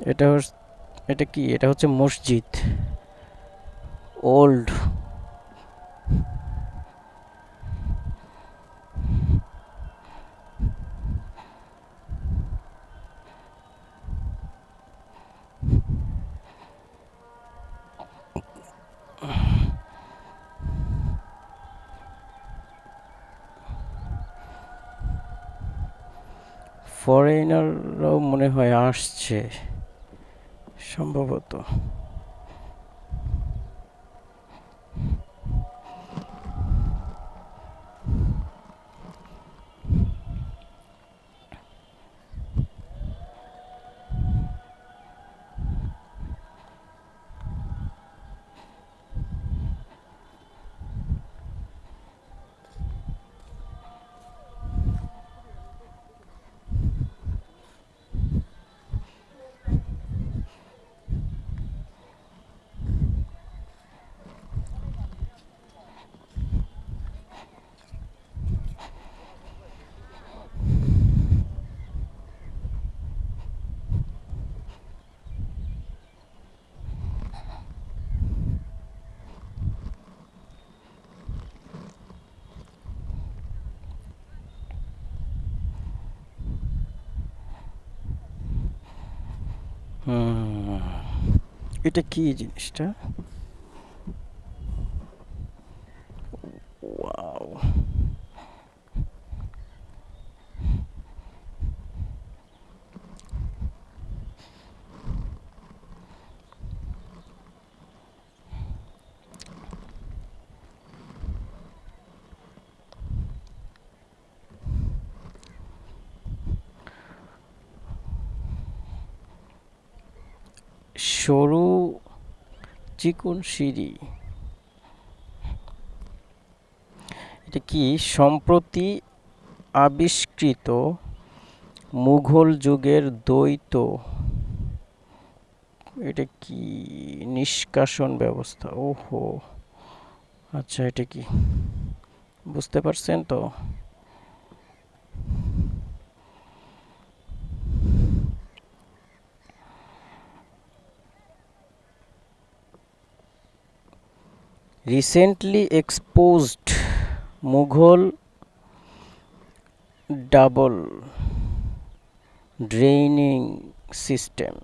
এটা এটা কি? এটা হচ্ছে মসজিদ। ওল্ড। ফরেনাররাও মনে হয় আসছে। সম্ভবত। এটা কি জিনিসটা? সরু চিকন সিঁড়ি। এটা কি সম্প্রতি আবিষ্কৃত মুঘল যুগের দ্বৈত? এটা কি নিষ্কাশন ব্যবস্থা? ওহো আচ্ছা এটা কি? বুঝতে পারছেন তো? Recently exposed Mughal double draining system